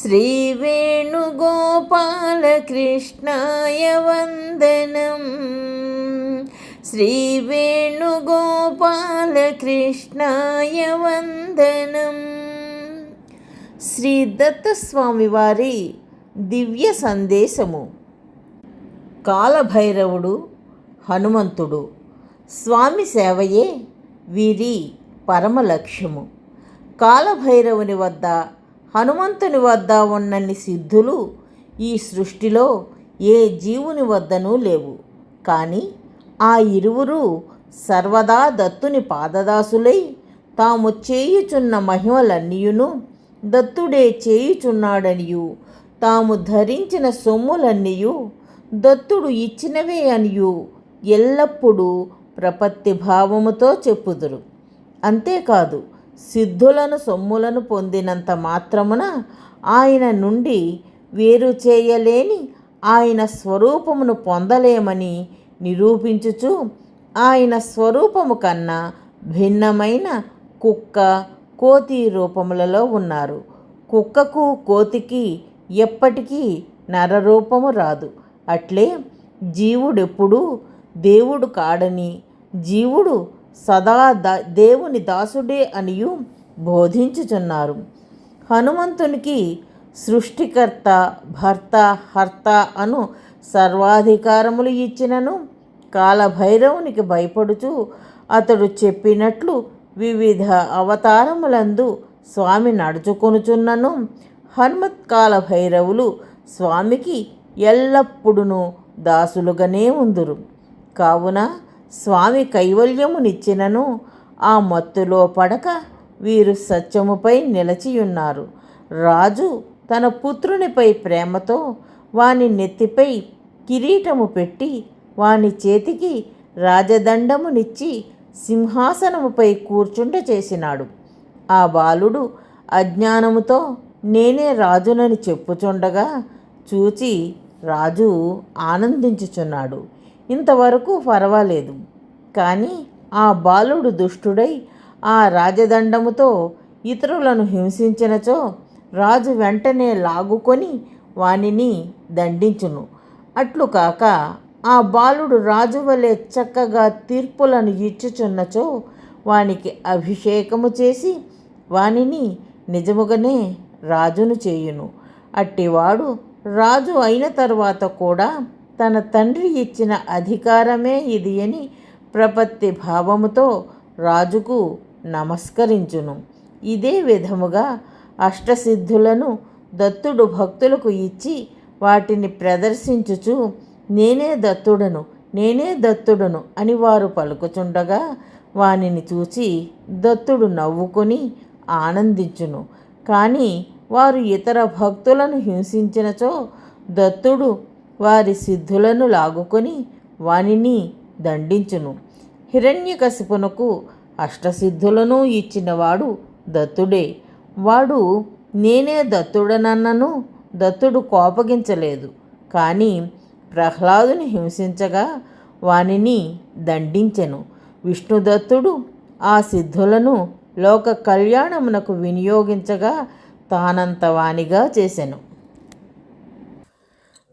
श्रीवेणुगोपालकृष्णाय वन्दनम् శ్రీవేణుగోపాలకృష్ణాయ వందనం శ్రీ దత్తస్వామి వారి దివ్య సందేశము కాలభైరవుడు హనుమంతుడు స్వామి సేవయే వీరి పరమ లక్ష్యము కాలభైరవుని వద్ద హనుమంతుని వద్ద ఉన్నన్ని సిద్ధులు ఈ సృష్టిలో ఏ జీవుని వద్దనూ లేవు. కానీ ఆ ఇరువురు సర్వదా దత్తుని పాదదాసులై తాము చేయుచున్న మహిమలన్నీయును దత్తుడే చేయుచున్నాడనియు. తాము ధరించిన సొమ్ములన్నీయు దత్తుడు ఇచ్చినవే అనియు. ఎల్లప్పుడూ ప్రపత్తి భావముతో చెప్పుదురు. అంతేకాదు సిద్ధులను సొమ్ములను పొందినంత మాత్రమున ఆయన నుండి వేరు చేయలేని ఆయన స్వరూపమును పొందలేమని నిరూపించుచు ఆయన స్వరూపము కన్నా భిన్నమైన కుక్క కోతి రూపములలో ఉన్నారు. కుక్కకు కోతికి ఎప్పటికీ నరరూపము రాదు. అట్లే జీవుడెప్పుడూ దేవుడు కాడని జీవుడు సదా దా దేవుని దాసుడే అనియు బోధించుచున్నారు. హనుమంతునికి సృష్టికర్త భర్త హర్త అను సర్వాధికారములు ఇచ్చినను కాలభైరవునికి భయపడుచు అతడు చెప్పినట్లు వివిధ అవతారములందు స్వామి నడుచుకొనుచున్నను. హనుమత్ కాలభైరవులు స్వామికి ఎల్లప్పుడూ దాసులుగానే ఉందురు. కావున స్వామి కైవల్యమునిచ్చినను ఆ మత్తులో పడక వీరు సత్యముపై నిలచియున్నారు. రాజు తన పుత్రునిపై ప్రేమతో వాని నెత్తిపై కిరీటము పెట్టి వాని చేతికి రాజదండమునిచ్చి సింహాసనముపై కూర్చుండ చేసినాడు. ఆ బాలుడు అజ్ఞానముతో నేనే రాజునని చెప్పుచుండగా చూచి రాజు ఆనందించుచున్నాడు. ఇంతవరకు పర్వాలేదు కానీ ఆ బాలుడు దుష్టుడై ఆ రాజదండముతో ఇతరులను హింసించినచో రాజు వెంటనే లాగుకొని వానిని దండించును. అట్లు కాక ఆ బాలుడు రాజు వలె చక్కగా తీర్పులను ఇచ్చుచున్నచో వానికి అభిషేకము చేసి వానిని నిజముగానే రాజును చేయును. అట్టివాడు రాజు అయిన తర్వాత కూడా తన తండ్రి ఇచ్చిన అధికారమే ఇది అని ప్రపత్తి భావముతో రాజుకు నమస్కరించును. ఇదే విధముగా అష్టసిద్ధులను దత్తుడు భక్తులకు ఇచ్చి వాటిని ప్రదర్శించుచు నేనే దత్తుడను నేనే దత్తుడను అని వారు పలుకుచుండగా వానిని చూచి దత్తుడు నవ్వుకొని ఆనందించును. కానీ వారు ఇతర భక్తులను హింసించినచో దత్తుడు వారి సిద్ధులను లాగుకొని వానిని దండించును. హిరణ్యకశిపునకు అష్టసిద్ధులను ఇచ్చినవాడు దత్తుడే. వాడు నేనే దత్తుడనన్నను దత్తుడు కోపగించలేదు. కానీ ప్రహ్లాదుని హింసించగా వానిని దండించెను. విష్ణుదత్తుడు ఆ సిద్ధులను లోక కళ్యాణమునకు వినియోగించగా తానంత వానిగా చేసెను.